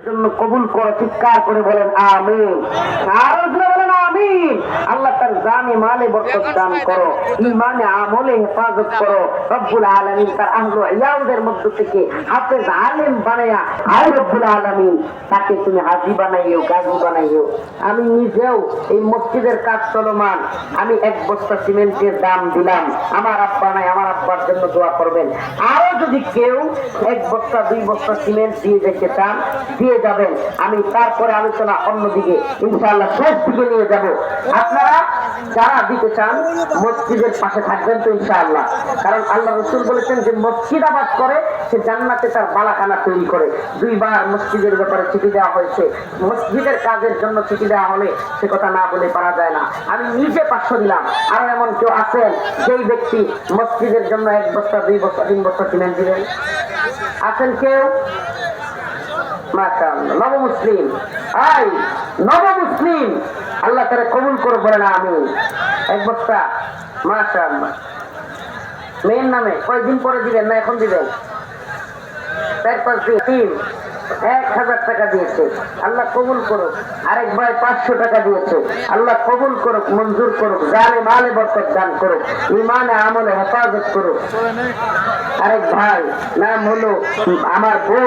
জন্য কবুল করো চিৎকার করে বলেন আমিন আরও জোরে বলেন আমিন আল্লাহ তার জানে মালে বরকত দান করো ইমানে আমলে হেফাজত করো। রব্বুল আলামিন তার আহলু ইয়াউদের মধ্য থেকে হাফেজ আলেম বানায়া, আয় রব্বুল আলামিন, তাকে তুমি হাজি বানাইও, গাজী বানাইও। আমি নিজেও এই মসজিদের কাজ চলমান। আমি এক বস্তা সিমেন্টের দাম দিলাম। আমার আব্বা নাই, আমার আব্বার জন্য দোয়া করবেন। আরও যদি কেউ এক বস্তা, দুই বস্তা সিমেন্ট দিয়ে যেতে চান, দিয়ে যাবেন। আমি তারপরে আলোচনা অন্যদিকে, ইনশাআল্লাহ শেষ দিকে নিয়ে যাব। আপনারা যারা দিতে চান, মসজিদের পাশে থাকবেন তো ইনশাআল্লাহ। কারণ আল্লাহ রসুল বলেছেন যে, মসজিদ আবাদ করে, সে জান্নাতে তার বালাখানা তৈরি করে। দুইবার মসজিদের ব্যাপারে চিঠি দেওয়া হয়েছে। মসজিদের কাজের জন্য চিঠি দেওয়া হলে সে কথা না বলে পারা যায় না। আমি নিজে পাঁচশো দিলাম। আর এমন কেউ আছেন সেই ব্যক্তি মসজিদের জন্য এক বস্তা, দুই বস্তা, তিন বস্তা সিমেন্ট দিবেন আছেন কেউ? মাশাআল্লাহ আই আল্লাহ তারা কবুল না আমি এক বস্তা মেয়ের নামে, কয়দিন পরে দিবেন না এখন দিবেন? চার পাঁচ দিন। এক হাজার টাকা দিয়েছে। আল্লাহ কবুল করুক। আরেক ভাই পাঁচশো টাকা দিয়েছে। আল্লাহ কবুল করুক, মঞ্জুর করুক জানে মালে বরকত দান করুক ইমানে আমলে হেফাজত করুক। আরেক ভাই, নাম হলো আমার বউ।